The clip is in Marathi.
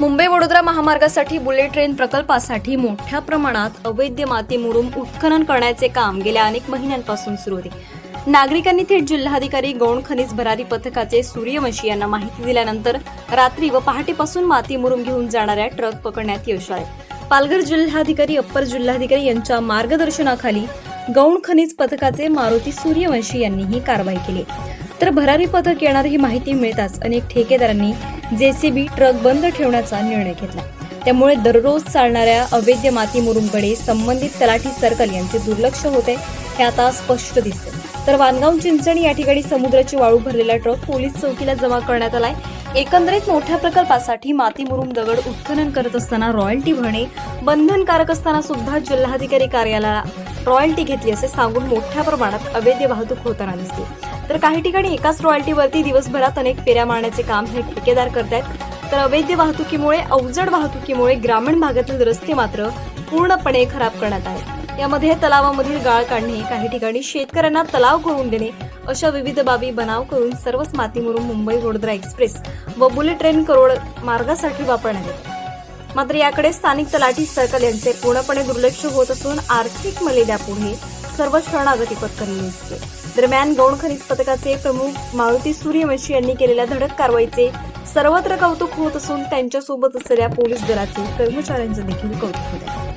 मुंबई वडोदरा महामार्गासाठी बुलेट ट्रेन प्रकल्पासाठी मोठ्या प्रमाणात अवैध माती मुरुम उत्खनन करण्याचे काम गेल्या अनेक महिन्यांपासून सुरू होते. नागरिकांनी थेट जिल्हाधिकारी गौण खनिज भरारी पथकाचे सूर्यवंशी यांना माहिती दिल्यानंतर रात्री व पहाटेपासून माती मुरुम घेऊन जाणाऱ्या ट्रक पकडण्यात यश आले. पालघर जिल्हाधिकारी अप्पर जिल्हाधिकारी यांच्या मार्गदर्शनाखाली गौण खनिज पथकाचे मारुती सूर्यवंशी यांनी ही कारवाई केली. तर भरारी पथक येणार ही माहिती मिळताच अनेक ठेकेदारांनी जेसीबी ट्रक बंद ठेवण्याचा निर्णय घेतला. त्यामुळे दररोज चालणाऱ्या अवैध माती मुरुमकडे संबंधित तलाठी सर्कल यांचे दुर्लक्ष होते हे आता स्पष्ट दिसते. तर वानगाव चिंचणी या ठिकाणी समुद्राची वाळू भरलेला ट्रक पोलीस चौकीला जमा करण्यात आलाय. एकंदरीत मोठ्या प्रकल्पासाठी माती मुरुम दगड उत्खनन करत असताना रॉयल्टी भरणे बंधनकारक असताना सुद्धा जिल्हाधिकारी कार्यालयाला रॉयल्टी घेतली असे सांगून मोठ्या प्रमाणात अवैध वाहतूक होताना दिसते. तर काही ठिकाणी एकाच रॉयल्टीवरती दिवसभरात अनेक फेऱ्या मारण्याचे काम हे ठेकेदार करतायत. तर अवैध वाहतुकीमुळे अवजड वाहतुकीमुळे ग्रामीण भागातील रस्ते मात्र पूर्णपणे खराब करण्यात आहेत यामध्ये तलावामधील गाळ काढणे काही ठिकाणी शेतकऱ्यांना तलाव करून देणे अशा विविध बाबी बनाव करून सर्वच माती मुंबई वडोदरा एक्सप्रेस व बुलेट ट्रेन करोड मार्गासाठी वापरण्यात येते. मात्र याकडे स्थानिक तलाठी सर्कल यांचे पूर्णपणे दुर्लक्ष होत असून आर्थिक मलेद्यापुढे सर्व शरणागती पत्करली दिसते. दरम्यान गौण खनिज पथकाचे प्रमुख मारुती सूर्यवंशी यांनी केलेल्या धडक कारवाईचे सर्वत्र कौतुक होत असून त्यांच्यासोबत असलेल्या पोलीस दलाचे कर्मचाऱ्यांचं देखील कौतुक होत आहे.